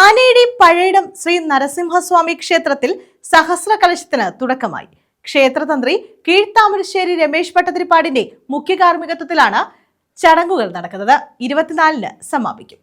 ആനയുടെ പഴയിടം ശ്രീ നരസിംഹസ്വാമി ക്ഷേത്രത്തിൽ സഹസ്ര കലശത്തിന് തുടക്കമായി. ക്ഷേത്രതന്ത്രി കീഴ്ത്താമരശ്ശേരി രമേശ് ഭട്ടതിരിപ്പാടിന്റെ മുഖ്യ കാർമ്മികത്വത്തിലാണ് ചടങ്ങുകൾ നടക്കുന്നത്. ഇരുപത്തിനാലിന് സമാപിക്കും.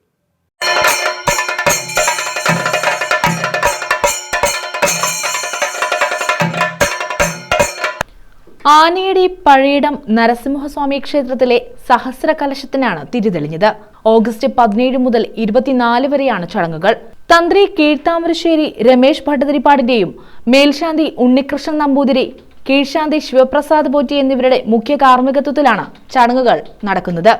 ആനയുടെ പഴയിടം നരസിംഹസ്വാമി ക്ഷേത്രത്തിലെ സഹസ്ര കലശത്തിനാണ് തിരിതെളിഞ്ഞത് ഓഗസ്റ്റ് പതിനേഴ് മുതൽ ഇരുപത്തിനാല് വരെയാണ് ചടങ്ങുകൾ. തന്ത്രി കീഴ്ത്താമരശ്ശേരി രമേശ് ഭട്ടതിരിപ്പാടിന്റെയും മേൽശാന്തി ഉണ്ണികൃഷ്ണൻ നമ്പൂതിരി കീഴ്ശാന്തി ശിവപ്രസാദ് പോറ്റി എന്നിവരുടെ മുഖ്യ കാർമ്മികത്വത്തിലാണ് ചടങ്ങുകൾ നടക്കുന്നത്.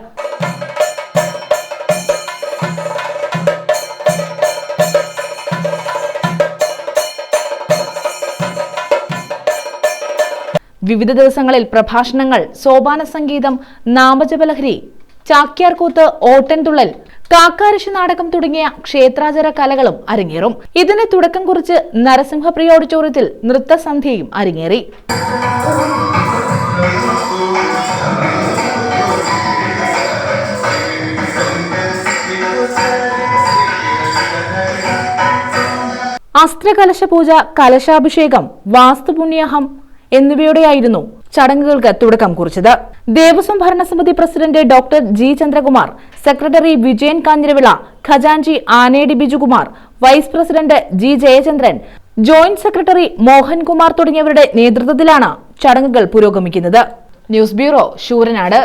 വിവിധ ദിവസങ്ങളിൽ പ്രഭാഷണങ്ങൾ സോപാന സംഗീതം നാമജപലഹരി ചാക്യാർകൂത്ത് ഓട്ടൻതുള്ളൽ കാക്കാരശി നാടകം തുടങ്ങിയ ക്ഷേത്രാചാര കലകളും അരങ്ങേറും. ഇതിന് തുടക്കം കുറിച്ച് നരസിംഹപ്രിയ ഓഡിറ്റോറിയത്തിൽ നൃത്തസന്ധ്യയും അരങ്ങേറി. അസ്ത്രകലശ പൂജ കലശാഭിഷേകം വാസ്തുപുണ്യഹം എന്നിവയോടെയായിരുന്നു ചടങ്ങുകൾക്ക് തുടക്കം കുറിച്ചത്. ദേവസ്വം ഭരണസമിതി president doctor G Chandrakumar secretary Vijayan Kanjiravila ഖജാൻജി Anedi Bijukumar vice president G Jayachandran joint secretary Mohankumar തുടങ്ങിയവരുടെ നേതൃത്വത്തിലാണ് ചടങ്ങുകൾ പുരോഗമിക്കുന്നത്. News bureau Sooranad.